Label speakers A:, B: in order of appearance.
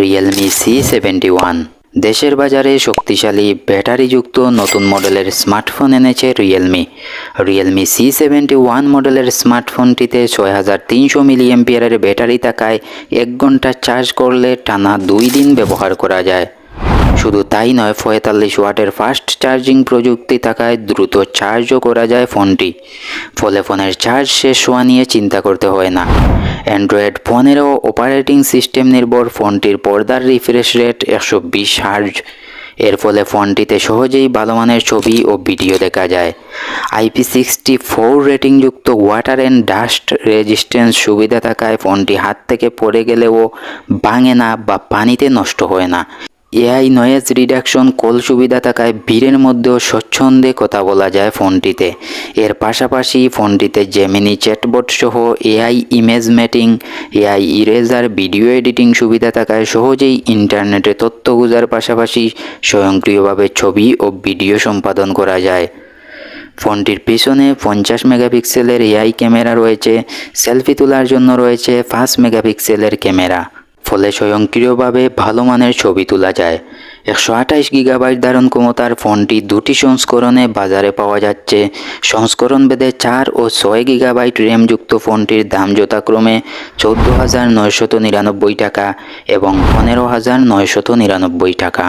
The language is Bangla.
A: রিয়েলমি সি সেভেন্টি ওয়ান দেশের বাজারে শক্তিশালী ব্যাটারিযুক্ত নতুন মডেলের স্মার্টফোন এনেছে Realme Realme C seventy one মডেলের স্মার্টফোনটিতে ছয় হাজার তিনশো মিলিএমপিয়ারের ব্যাটারি থাকায় এক ঘণ্টা চার্জ করলে টানা দুই দিন ব্যবহার করা যায়। শুধু তাই নয়, পঁয়তাল্লিশ ওয়াটের ফাস্ট চার্জিং প্রযুক্তি থাকায় দ্রুত চার্জও করা যায় ফোনটি। ফলে ফোনের চার্জ শেষ হওয়া নিয়ে চিন্তা করতে হয় না। অ্যান্ড্রয়েড পনেরো অপারেটিং সিস্টেম নির্ভর, ফোনটির পর্দার রিফ্রেশ রেট একশো বিশ হার্জ এর ফলে ফোনটিতে সহজেই ভালো মানের ছবি ও ভিডিও দেখা যায়। আইপি সিক্সটি ফোর রেটিংযুক্ত ওয়াটার অ্যান্ড ডাস্ট রেজিস্ট্যান্স সুবিধা থাকায় ফোনটি হাত থেকে পড়ে গেলেও ভাঙে না বা পানিতে নষ্ট হয় না। এআই নয়েজ রিডাকশন কল সুবিধা থাকায় ভিড়ের মধ্যেও স্বচ্ছন্দে কথা বলা যায় ফোনটিতে। এর পাশাপাশি ফোনটিতে জেমিনি চ্যাটবট সহ AI image matting AI eraser video editing সুবিধা থাকায় সহজেই ইন্টারনেটে তথ্য খোঁজার পাশাপাশি স্বয়ংক্রিয়ভাবে ছবি ও ভিডিও সম্পাদন করা যায়। ফোনটির পিছনে পঞ্চাশ মেগাপিক্সেলের এআই ক্যামেরা রয়েছে, সেলফি তোলার জন্য রয়েছে পাঁচ মেগাপিক্সেলের ক্যামেরা। ফলে স্বয়ংক্রিয়ভাবে ভালো মানের ছবি তোলা যায়। একশো আঠাশ গিগাবাইট ধারণ ক্ষমতার ফোনটি দুটি সংস্করণে বাজারে পাওয়া যাচ্ছে। সংস্করণ ভেদে চার ও ছয় গিগাবাইট র্যামযুক্ত ফোনটির দাম যথাক্রমে চোদ্দ হাজার নয়শত নিরানব্বই টাকা এবং পনেরো হাজার নয়শত নিরানব্বই টাকা।